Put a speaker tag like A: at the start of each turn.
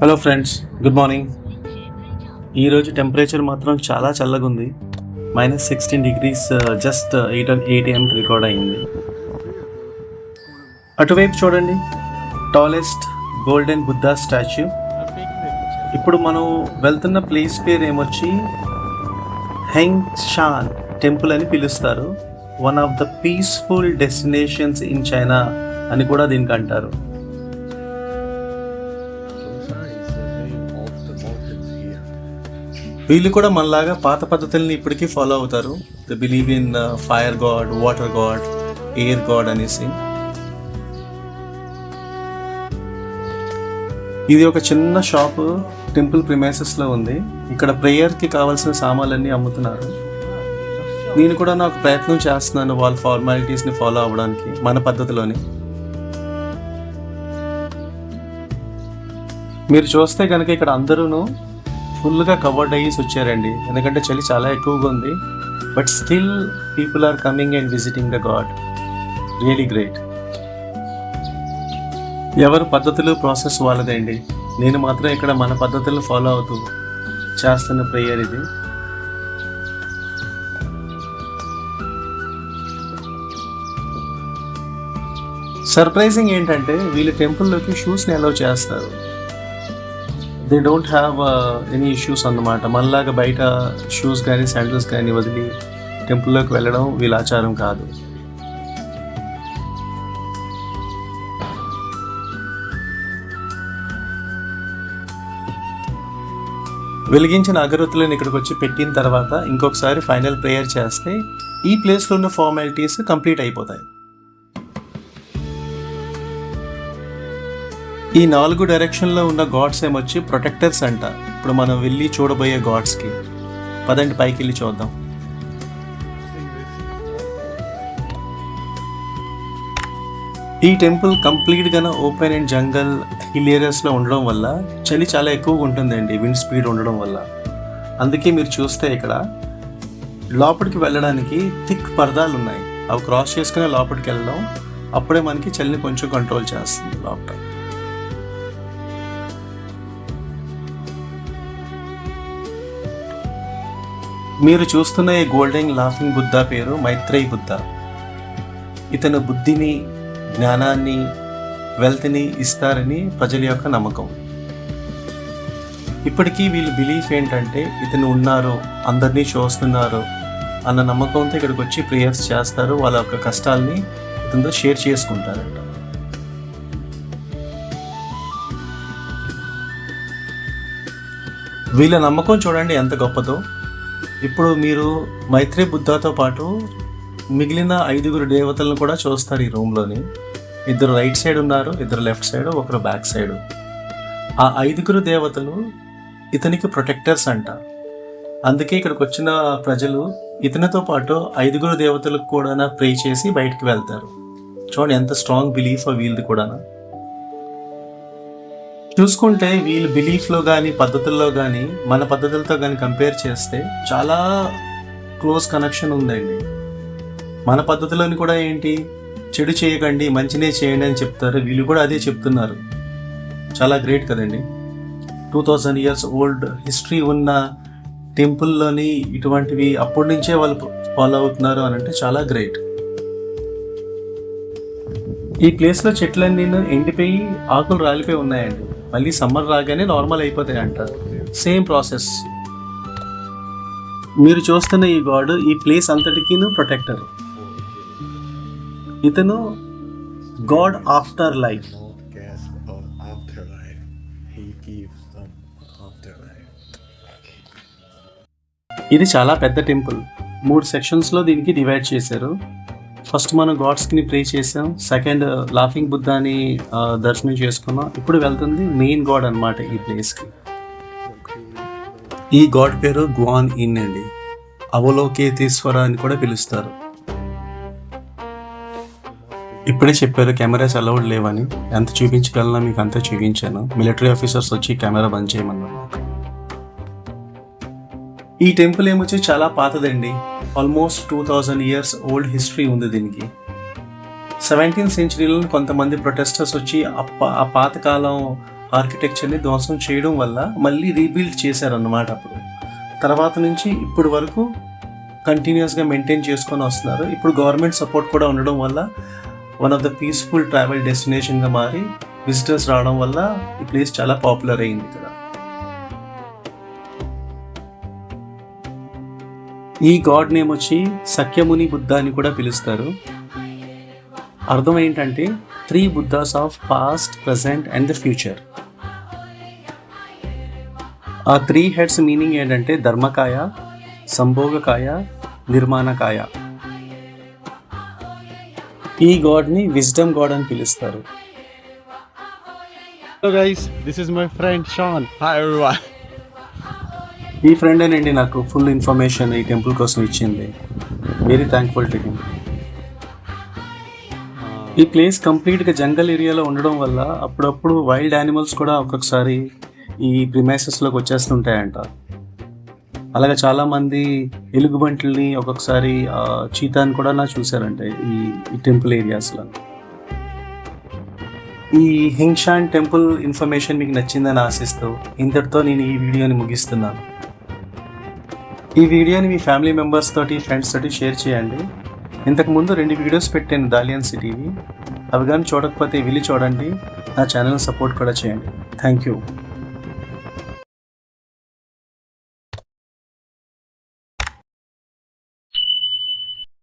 A: Hello friends good morning ఈరోజు temperature మాత్రం చాలా చల్లగా ఉంది minus sixteen degrees just eight eight ఏఎంకి record అయింది. అటువైపు చూడండి. టాలెస్ట్ గోల్డెన్ బుద్ధా స్టాచ్యూ ఇప్పుడు మనం వెళ్తున్న ప్లేస్ పేరు ఏమొచ్చి? హెంగ్ షాన్ టెంపుల్ అని పిలుస్తారు. One of the peaceful destinations in China అని కూడా దీనికి అంటారు. వీళ్ళు కూడా మనలాగా పాత పద్ధతుల్ని ఇప్పటికీ ఫాలో అవుతారు. The believe in fire god water god air god అనేసి. ఇది ఒక చిన్న షాప్ టెంపుల్ ప్రిమైసెస్లో ఉంది. ఇక్కడ ప్రేయర్కి కావాల్సిన సామాన్లన్నీ అమ్ముతున్నారు. నేను కూడా నాకు ప్రయత్నం చేస్తున్నాను వాళ్ళ ఫార్మాలిటీస్ని ఫాలో అవ్వడానికి మన పద్ధతిలోని. మీరు చూస్తే కనుక ఇక్కడ అందరూ ఫుల్గా కవర్డ్ అయ్యేసి వచ్చారండి. ఎందుకంటే చలి చాలా ఎక్కువగా ఉంది. But still people are coming and visiting the god really great ఎవరు పద్ధతులు ప్రాసెస్ వాళ్ళదండి. నేను మాత్రం ఇక్కడ మన పద్ధతులు ఫాలో అవుతూ చేస్తున్న ప్రేయర్ ఇది. సర్ప్రైజింగ్ ఏంటంటే వీళ్ళు టెంపుల్లోకి షూస్ని అలౌ చేస్తారు. They don't have any issues అన్నమాట మనలాగా బయట షూస్ కానీ శాండిల్స్ కానీ వదిలి టెంపుల్లోకి వెళ్ళడం వీళ్ళ ఆచారం కాదు. వెలిగించిన అగరత్తులను ఇక్కడికి వచ్చి పెట్టిన తర్వాత ఇంకొకసారి ఫైనల్ ప్రేయర్ చేస్తే ఈ ప్లేస్లో ఉన్న ఫార్మాలిటీస్ కంప్లీట్ అయిపోతాయి. ఈ నాలుగు డైరెక్షన్లో ఉన్న గాడ్స్ ఏమొచ్చి ప్రొటెక్టర్స్ అంట. ఇప్పుడు మనం వెళ్ళి చూడబోయే గాడ్స్కి. పదండి పైకి వెళ్ళి చూద్దాం. ఈ టెంపుల్ కంప్లీట్గా ఓపెన్ అండ్ జంగల్ హిల్ ఏరియాస్లో ఉండడం వల్ల చలి చాలా ఎక్కువగా ఉంటుందండి విండ్ స్పీడ్ ఉండడం వల్ల. అందుకే మీరు చూస్తే ఇక్కడ లోపలికి వెళ్ళడానికి థిక్ పరదాలు ఉన్నాయి అవి క్రాస్ చేసుకుని లోపలికి వెళ్ళడం అప్పుడే మనకి చలిని కొంచెం కంట్రోల్ చేస్తుంది లోపల. మీరు చూస్తున్న ఈ గోల్డెన్ లాఫింగ్ బుద్ధ పేరు మైత్రేయి బుద్ధ. ఇతను బుద్ధిని జ్ఞానాన్ని వెల్త్ని ఇస్తారని ప్రజల యొక్క నమ్మకం. ఇప్పటికీ వీళ్ళు బిలీఫ్ ఏంటంటే ఇతను ఉన్నారు అందరినీ చూస్తున్నారు అన్న నమ్మకంతో ఇక్కడికి వచ్చి ప్రేయర్స్ చేస్తారు. వాళ్ళ యొక్క కష్టాల్ని ఇతనితో షేర్ చేసుకుంటారంట. వీళ్ళ నమ్మకం చూడండి ఎంత గొప్పదో. ఇప్పుడు మీరు మైత్రి బుద్ధతో పాటు మిగిలిన ఐదుగురు దేవతలను కూడా చూస్తారు ఈ రూమ్లోని. ఇద్దరు రైట్ సైడ్ ఉన్నారు ఇద్దరు లెఫ్ట్ సైడ్ ఒకరు బ్యాక్ సైడ్. ఆ ఐదుగురు దేవతలు ఇతనికి ప్రొటెక్టర్స్ అంట. అందుకే ఇక్కడికి వచ్చిన ప్రజలు ఇతనితో పాటు ఐదుగురు దేవతలకు కూడా ప్రే చేసి బయటికి వెళ్తారు. చూడండి ఎంత స్ట్రాంగ్ బిలీఫ్ వీళ్ళది కూడా చూసుకుంటే వీళ్ళు బిలీఫ్లో కానీ పద్ధతుల్లో కానీ మన పద్ధతులతో కానీ కంపేర్ చేస్తే చాలా క్లోజ్ కనెక్షన్ ఉందండి. మన పద్ధతిలోని కూడా ఏంటి? చెడు చేయకండి మంచినే చేయండి అని చెప్తారు. వీళ్ళు కూడా అదే చెప్తున్నారు. చాలా గ్రేట్ కదండి. Two thousand years old history ఉన్న టెంపుల్లోని ఇటువంటివి అప్పటి నుంచే వాళ్ళు ఫాలో అవుతున్నారు అని అంటే చాలా గ్రేట్ ఈ ప్లేస్లో చెట్లన్నీ ఎండిపోయి ఆకులు రాలిపోయి ఉన్నాయండి. మళ్ళీ సమ్మర్ రాగానే నార్మల్ అయిపోతాయి అంటారు. Same process. మీరు చూస్తున్న ఈ గాడ్ ఈ ప్లేస్ అంతటికీను ప్రొటెక్టర్. ఇతను గాడ్ ఆఫ్టర్ లైఫ్. ఇది చాలా పెద్ద టెంపుల్. మూడు సెక్షన్స్లో దీనికి డివైడ్ చేశారు. ఫస్ట్ మనం గాడ్స్కి ప్రే చేసాం. సెకండ్ లాఫింగ్ బుద్ధాని దర్శనం చేసుకున్నాం. ఇప్పుడు వెళ్తుంది మెయిన్ గాడ్ అనమాట ఈ ప్లేస్కి ఈ గాడ్ పేరు గ్వాన్ ఇన్ అండి. అవలోకేతేశ్వర అని కూడా పిలుస్తారు. ఇప్పుడే చెప్పారు కెమెరాస్ అలౌడ్ లేవని. ఎంత చూపించగలనా మీకు అంతా చూపించాను. మిలిటరీ ఆఫీసర్స్ వచ్చి కెమెరా బంద్ చేయమన్నారు. ఈ టెంపుల్ ఏమొచ్చి చాలా పాతదండి. Almost two thousand years old history ఉంది దీనికి. సెవెంటీన్ సెంచరీలో కొంతమంది ప్రొటెస్టర్స్ వచ్చి ఆ ఆ పాతకాలం ఆర్కిటెక్చర్ని ధ్వంసం చేయడం వల్ల మళ్ళీ రీబిల్డ్ చేశారన్నమాట అప్పుడు. తర్వాత నుంచి ఇప్పుడు వరకు కంటిన్యూస్గా మెయింటైన్ చేసుకొని వస్తున్నారు. ఇప్పుడు గవర్నమెంట్ సపోర్ట్ కూడా ఉండడం వల్ల one of the peaceful travel డెస్టినేషన్గా మారి విజిటర్స్ రావడం వల్ల ఈ ప్లేస్ చాలా పాపులర్ అయింది ఇక్కడ. ఈ గాడ్ నేమ్ వచ్చి సఖ్యముని బుద్ధ అని కూడా పిలుస్తారు అర్థం ఏంటంటే three Buddhas of past present and the future ఆ త్రీ హెడ్స్ మీనింగ్ ఏంటంటే ధర్మకాయ సంభోగకాయ నిర్మాణకాయ ఈ గాడ్ని విజ్డమ్ గాడ్ అని పిలుస్తారు
B: Hello guys, this is my friend Sean. Hi everyone.
A: ఈ ఫ్రెండేనండి నాకు ఫుల్ ఇన్ఫర్మేషన్ ఈ టెంపుల్ కోసం ఇచ్చింది. వెరీ థ్యాంక్ఫుల్ టు హిమ్ ఈ ప్లేస్ కంప్లీట్గా జంగల్ ఏరియాలో ఉండడం వల్ల అప్పుడప్పుడు వైల్డ్ యానిమల్స్ కూడా ఒక్కొక్కసారి ఈ ప్రిమైసెస్లోకి వచ్చేస్తుంటాయంట. అలాగే చాలామంది ఎలుగుబంట్లని ఒక్కొక్కసారి చీతాని కూడా నా చూశారంటే ఈ ఈ టెంపుల్ ఏరియాస్లో ఈ హింగ్షాన్ టెంపుల్ ఇన్ఫర్మేషన్ మీకు నచ్చిందని ఆశిస్తూ ఇంతటితో నేను ఈ వీడియోని ముగిస్తున్నాను. ఈ వీడియోని మీ ఫ్యామిలీ మెంబర్స్ తోటి ఫ్రెండ్స్ తోటి షేర్ చేయండి. ఇంతకుముందు రెండు వీడియోస్ పెట్టాను దాలియన్ సిటీవి అవి కానీ చూడకపోతే వెళ్ళి చూడండి. నా ఛానల్ సపోర్ట్ కూడా చేయండి. Thank you.